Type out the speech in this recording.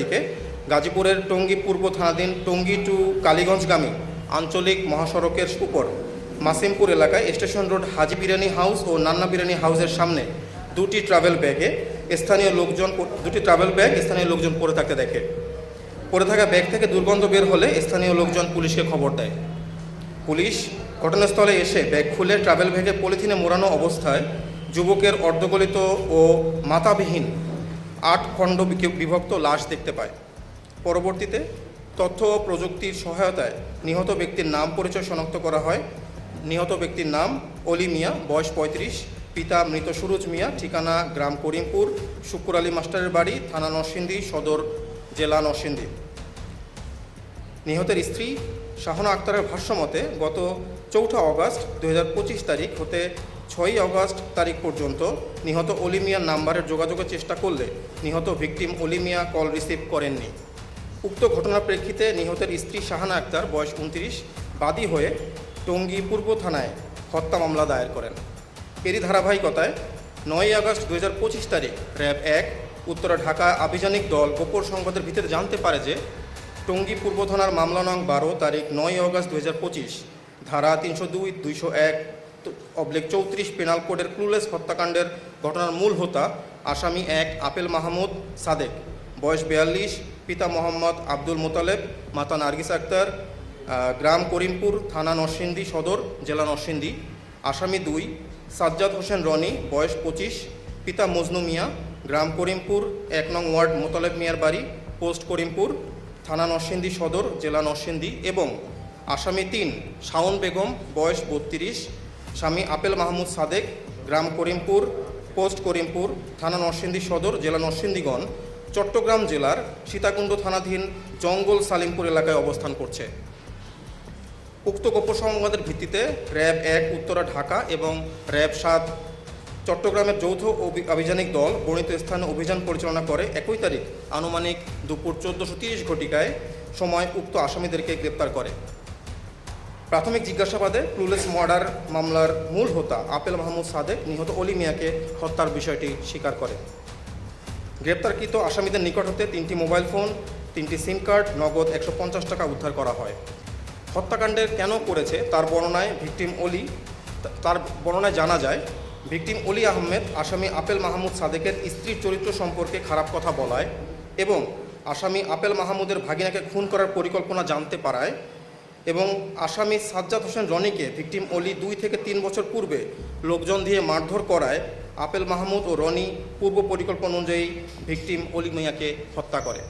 দিকে গাজীপুরের টঙ্গী পূর্ব থানাধীন টঙ্গী টু কালীগঞ্জগামী আঞ্চলিক মহাসড়কের উপর মাসিমপুর এলাকায় station road Haji biryani house ও নান্না বিরিয়ানি হাউসের সামনে দুটি ট্রাভেল ব্যাগে স্থানীয় লোকজন দুটি ট্রাভেল ব্যাগ স্থানীয় লোকজন পড়ে থাকতে দেখে। পড়ে থাকা ব্যাগ থেকে দুর্গন্ধ বের হলে স্থানীয় লোকজন পুলিশকে খবর দেয়। পুলিশ ঘটনাস্থলে এসে ব্যাগ খুলে ট্রাভেল ব্যাগে পলিথিনে মোড়ানো অবস্থায় যুবকের অর্ধগলিত ও মাথাবিহীন আট খণ্ড বিভক্ত লাশ দেখতে পায়। পরবর্তীতে তথ্য ও প্রযুক্তির সহায়তায় নিহত ব্যক্তির নাম পরিচয় শনাক্ত করা হয়। নিহত ব্যক্তির নাম অলি মিয়া, বয়স পঁয়ত্রিশ, পিতা মৃত সুরজ মিয়া, ঠিকানা গ্রাম করিমপুর শুকুর আলী মাস্টারের বাড়ি, থানা নরসিংদী, সদর জেলা নরসিংদী। নিহতের স্ত্রী শাহনা আক্তারের ভাষ্যমতে, গত চৌঠা অগস্ট দু হাজার পঁচিশ তারিখ হতে ছয়ই অগস্ট তারিখ পর্যন্ত নিহত অলিমিয়ার নাম্বারের যোগাযোগের চেষ্টা করলে নিহত ভিকটিম অলিমিয়া কল রিসিভ করেননি। উক্ত ঘটনার প্রেক্ষিতে নিহতের স্ত্রী শাহানা আক্তার বয়স উনত্রিশ, বাদী হয়ে টঙ্গী পূর্ব থানায় হত্যা মামলা দায়ের করেন। এরই ধারাবাহিকতায় নয়ই আগস্ট দু হাজার পঁচিশ তারিখ র্যাব এক, উত্তরা ঢাকা আভিযানিক দল গোপর সংবাদের ভিত্তিতে জানতে পারে যে টঙ্গী পূর্ব থানার মামলা নং বারো তারিখ নয় আগস্ট দু ধারা তিনশো দুই, দুইশো এক অবলিক চৌত্রিশ পেনাল কোডের ক্লুলেস হত্যাকাণ্ডের ঘটনার মূল হোতা আসামি এক আপেল মাহমুদ সাদেক, বয়স বিয়াল্লিশ, পিতা মোহাম্মদ আব্দুল মোতালেব, মাতা নার্গিস আক্তার গ্রাম করিমপুর থানা নরসিংদী সদর, জেলা নরসিংদী। আসামি দুই, সাজ্জাদ হোসেন রনি, বয়স পঁচিশ, পিতা মজনু মিয়া, গ্রাম করিমপুর এক নং ওয়ার্ড মোতালেব মিয়ার বাড়ি, পোস্ট করিমপুর, থানা নরসিংদী সদর, জেলা নরসিংদী এবং আসামি তিন, শাওন বেগম, বয়স বত্রিশ স্বামী আপেল মাহমুদ সাদেক, গ্রাম করিমপুর, পোস্ট করিমপুর, থানা নরসিংদী সদর, জেলা নরসিংদীগণ, চট্টগ্রাম জেলার সীতাকুণ্ড থানাধীন জঙ্গল সালিমপুর এলাকায় অবস্থান করছে। উক্ত গোপন সংবাদের ভিত্তিতে র্যাব এক, উত্তরা ঢাকা এবং র্যাব সাত চট্টগ্রামের যৌথ আভিযানিক দল গণিত স্থানে অভিযান পরিচালনা করে একই তারিখ আনুমানিক দুপুর চোদ্দোশো তিরিশ ঘটিকায় সময় উক্ত আসামিদেরকে গ্রেপ্তার করে। প্রাথমিক জিজ্ঞাসাবাদে ক্লুলেস মার্ডার মামলার মূল হোতা আপেল মাহমুদ সাদেক নিহত অলি মিয়াকে হত্যার বিষয়টি স্বীকার করে। গ্রেপ্তারকৃত আসামিদের নিকট হতে তিনটি মোবাইল ফোন, তিনটি সিম কার্ড, নগদ একশো পঞ্চাশ টাকা উদ্ধার করা হয়। হত্যাকাণ্ডের কেন করেছে তার বর্ণনায় ভিকটিম অলি তার বর্ণনায় জানা যায়, ভিকটিম অলি আহমেদ আসামি আপেল মাহমুদ সাদেকের স্ত্রীর চরিত্র সম্পর্কে খারাপ কথা বলায় এবং আসামি আপেল মাহমুদের ভাগিনাকে খুন করার পরিকল্পনা জানতে পারায় এবং আসামি সাজ্জাদ হোসেন রনিকে ভিকটিম অলি দুই থেকে তিন বছর পূর্বে লোকজন দিয়ে মারধর করায় আপেল মাহমুদ ও রনি পূর্ব পরিকল্পনা অনুযায়ী ভিকটিম অলি মিয়াকে হত্যা করে।